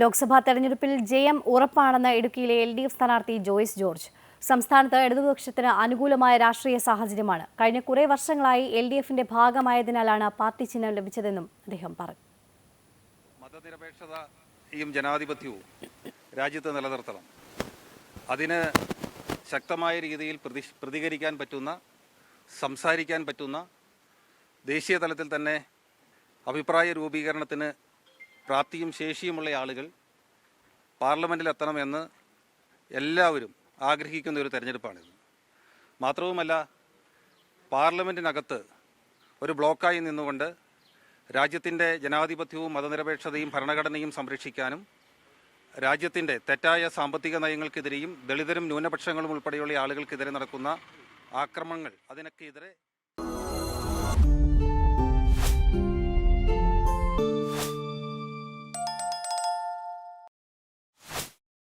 ലോക്സഭാ തെരഞ്ഞെടുപ്പിൽ ജയം ഉറപ്പാണെന്ന് ഇടുക്കിയിലെ എൽ ഡി എഫ് സ്ഥാനാർത്ഥി ജോയ്സ് ജോർജ്. സംസ്ഥാനത്ത് ഇടതുപക്ഷത്തിന് അനുകൂലമായ രാഷ്ട്രീയ സാഹചര്യമാണ്. കഴിഞ്ഞ കുറേ വർഷങ്ങളായി എൽ ഡി എഫിന്റെ ഭാഗമായതിനാലാണ് പാർട്ടി ചിഹ്നം ലഭിച്ചതെന്നും അദ്ദേഹം പറഞ്ഞു. മതനിരപേക്ഷതയും ജനാധിപത്യവും രാജ്യത്ത് നിലനിർത്തണം. അതിന് ശക്തമായ രീതിയിൽ പ്രതി പ്രതികരിക്കാൻ പറ്റുന്ന സംസാരിക്കാൻ പറ്റുന്ന ദേശീയ തലത്തിൽ തന്നെ അഭിപ്രായ രൂപീകരണത്തിന് പ്രാപ്തിയും ശേഷിയുമുള്ള ആളുകൾ പാർലമെന്റിലെത്തണമെന്ന് എല്ലാവരും ആഗ്രഹിക്കുന്ന ഒരു തെരഞ്ഞെടുപ്പാണിത്. മാത്രവുമല്ല പാർലമെന്റിനകത്ത് ഒരു ബ്ലോക്കായി നിന്നുകൊണ്ട് രാജ്യത്തിന്റെ ജനാധിപത്യവും മതനിരപേക്ഷതയും ഭരണഘടനയും സംരക്ഷിക്കാനും രാജ്യത്തിന്റെ തെറ്റായ സാമ്പത്തിക നയങ്ങൾക്കെതിരെയും ദളിതരും ന്യൂനപക്ഷങ്ങളും ഉൾപ്പെടെയുള്ള ആളുകൾക്കെതിരെ നടക്കുന്ന ആക്രമണങ്ങൾ അതിനൊക്കെ എതിരെ